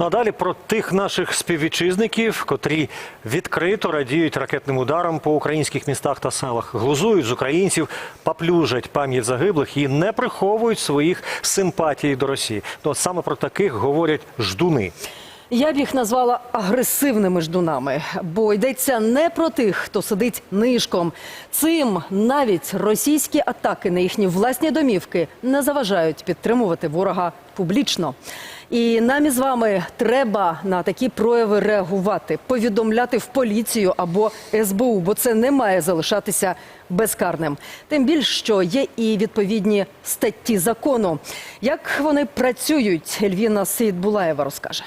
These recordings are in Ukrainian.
Ну а далі про тих наших співвітчизників, котрі відкрито радіють ракетним ударам по українських містах та селах, глузують з українців, поплюжать пам'ять загиблих і не приховують своїх симпатій до Росії. Ну, от саме про таких говорять ждуни. Я б їх назвала агресивними ждунами, бо йдеться не про тих, хто сидить нишком. Цим навіть російські атаки на їхні власні домівки не заважають підтримувати ворога публічно. І нам із вами треба на такі прояви реагувати, повідомляти в поліцію або СБУ, бо це не має залишатися безкарним. Тим більше, що є і відповідні статті закону. Як вони працюють, Ельвіна Сейдбулаєва розкаже.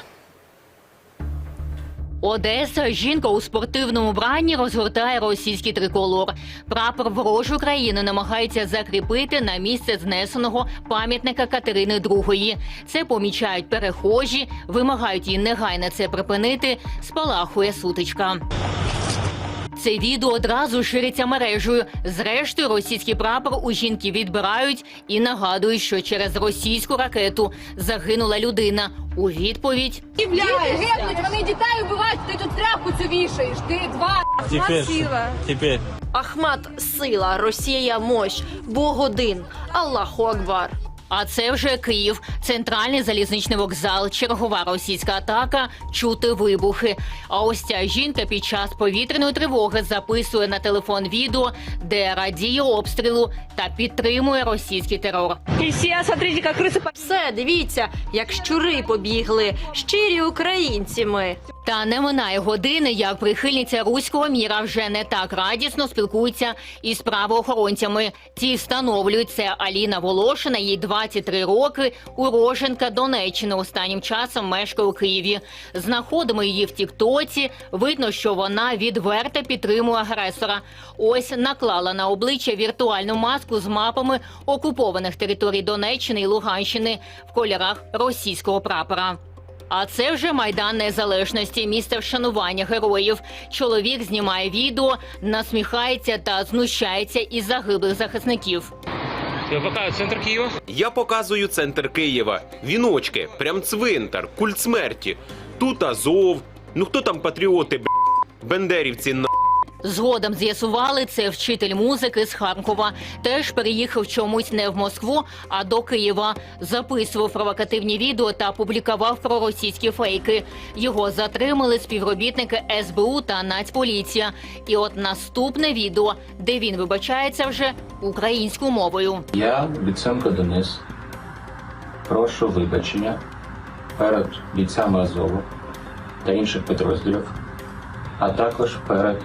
Одеса. Жінка у спортивному вбранні розгортає російський триколор. Прапор ворожої країни намагається закріпити на місце знесеного пам'ятника Катерини II. Це помічають перехожі, вимагають її негайно це припинити. Спалахує сутичка. Це відео одразу шириться мережею. Зрештою, російський прапор у жінки відбирають і нагадують, що через російську ракету загинула людина. У відповідь Діти гибнуть, вони дітей вбивають, ти тут тряпку цю вішаєш, ти два Теперь, теперь. Ахмат сила, Росія мощ, Бог один, Аллаху Акбар. А це вже Київ, центральний залізничний вокзал, чергова російська атака, чути вибухи. А ось ця жінка під час повітряної тривоги записує на телефон відео, де радіє обстрілу та підтримує російський терор. Все, дивіться, як щури побігли, щирі українці ми. Та не минає години, як прихильниця руського міра вже не так радісно спілкується із правоохоронцями. Ті встановлюють це Аліна Волошина, їй 23 роки, уроженка Донеччини. Останнім часом мешкає у Києві. Знаходимо її в Тіктоці. Видно, що вона відверто підтримує агресора. Ось наклала на обличчя віртуальну маску з мапами окупованих територій Донеччини і Луганщини в кольорах російського прапора. А це вже майдан незалежності, місце вшанування героїв. Чоловік знімає відео, насміхається та знущається із загиблих захисників. Я показую центр Києва. Я показую центр Києва. Віночки, прям цвинтар, культ смерті. Тут Азов. Ну хто там патріоти, б***? Бендерівці на. Згодом з'ясували, це вчитель музики з Харкова. Теж переїхав чомусь не в Москву, а до Києва. Записував провокативні відео та публікував проросійські фейки. Його затримали співробітники СБУ та Нацполіція. І от наступне відео, де він вибачається вже українською мовою. Я, Луценко Денис, прошу вибачення перед бійцями Азову та інших підрозділів, а також перед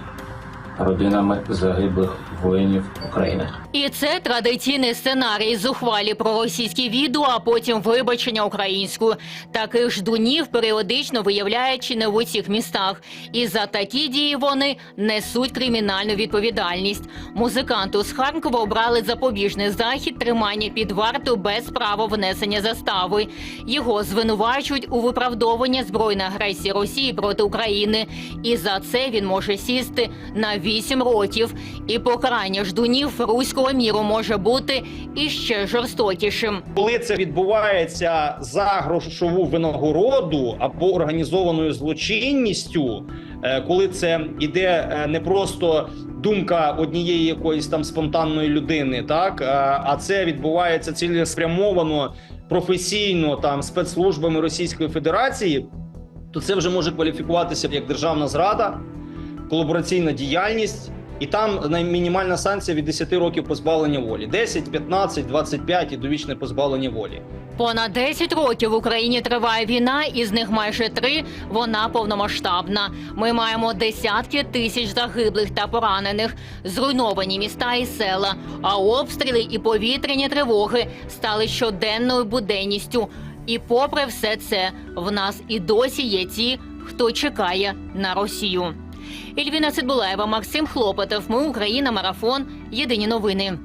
родинами загиблих воїнів України. І це традиційний сценарій зухвалі про російські відео, а потім вибачення українською. Таких ждунів періодично виявляють чи не в усіх містах. І за такі дії вони несуть кримінальну відповідальність. Музиканту з Харкова обрали запобіжний захід тримання під вартою без права внесення застави. Його звинувачують у виправдовуванні збройної агресії Росії проти України. І за це він може сісти на 8 років. І покарання ждунів руського міру може бути іще жорстокішим. коли це відбувається за грошову винагороду або організованою злочинністю, е, коли це іде е, не просто думка однієї якоїсь там спонтанної людини, так е, а це відбувається цілеспрямовано професійно там спецслужбами Російської Федерації, то це вже може кваліфікуватися як державна зрада, колабораційна діяльність. І там мінімальна санкція від 10 років позбавлення волі: 10, 15, 25 і довічне позбавлення волі. Понад 10 років в Україні триває війна, із них майже три вона повномасштабна. Ми маємо десятки тисяч загиблих та поранених, зруйновані міста і села. А обстріли і повітряні тривоги стали щоденною буденністю. І попри все це, в нас і досі є ті, хто чекає на Росію. Ельвіна Цидбулаєва, Максим Хлопотов. Ми Україна. Марафон. Єдині новини.